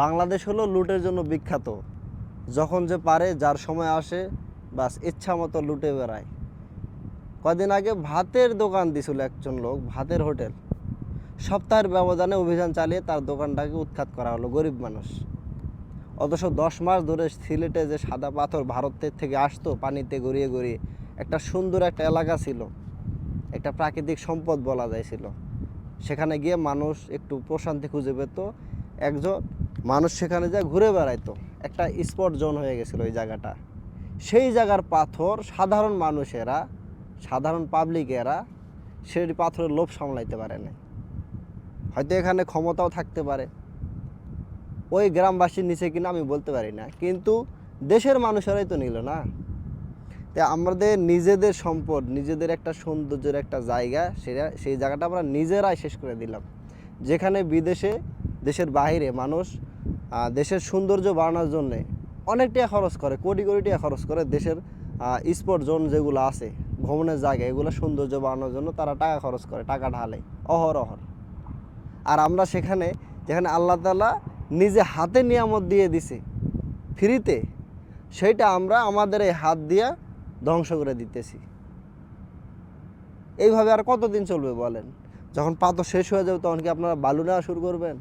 বাংলাদেশ হলো লুটের জন্য বিখ্যাত। যখন যে পারে, যার সময় আসে, বাস ইচ্ছা মতো লুটে বেড়ায়। কদিন আগে ভাতের দোকান দিছিল একজন লোক, ভাতের হোটেল। সপ্তাহের ব্যবধানে অভিযান চালিয়ে তার দোকানটাকে উৎখাত করা হলো গরিব মানুষ। অথচ দশ মাস ধরে সিলেটে যে সাদা পাথর ভারতের থেকে আসতো, পানিতে গড়িয়ে গড়িয়ে, একটা সুন্দর একটা এলাকা ছিল। একটা প্রাকৃতিক সম্পদ বলা যাইছিল সেখানে গিয়ে মানুষ একটু প্রশান্তি খুঁজে পেত। একজন মানুষ সেখানে যা ঘুরে বেড়াইতো। একটা স্পট জোন হয়ে গেছিল ওই জায়গাটা। সেই জায়গার পাথর সাধারণ মানুষেরা, সাধারণ পাবলিকেরা সেই পাথরের লোভ সামলাইতে পারে না হয়তো এখানে ক্ষমতাও থাকতে পারে। ওই গ্রামবাসীর নিচে কিনা আমি বলতে পারি না, কিন্তু দেশের মানুষেরাই তো নিল না। তাই আমাদের নিজেদের সম্পদ, নিজেদের একটা সৌন্দর্যের একটা জায়গা, সেটা, সেই জায়গাটা আমরা নিজেরাই শেষ করে দিলাম। যেখানে বিদেশে দেশের বাইরে মানুষ দেশের সৌন্দর্য বাড়ানোর জন্যে অনেক টাকা খরচ করে, কোটি কোটি টাকা খরচ করে দেশের স্পট জোন যেগুলো আছে, ভ্রমণের জায়গা, এগুলো সৌন্দর্য বাড়ানোর জন্য তারা টাকা খরচ করে, টাকা ঢালে অহর অহর আর আমরা সেখানে, যেখানে আল্লাহ তালা নিজে হাতে নিয়ামত দিয়ে দিছে, ফ্রিতে, সেইটা আমরা আমাদের এই হাত দিয়া ধ্বংস করে দিতেছি। এইভাবে আর কতদিন চলবে বলেন? যখন পাথর শেষ হয়ে যাবে তখন কি আপনারা বালু নেওয়া শুরু করবেন?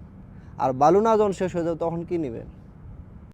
আর বালু না যখন শেষ হয়ে যাবে তখন কি নেবেন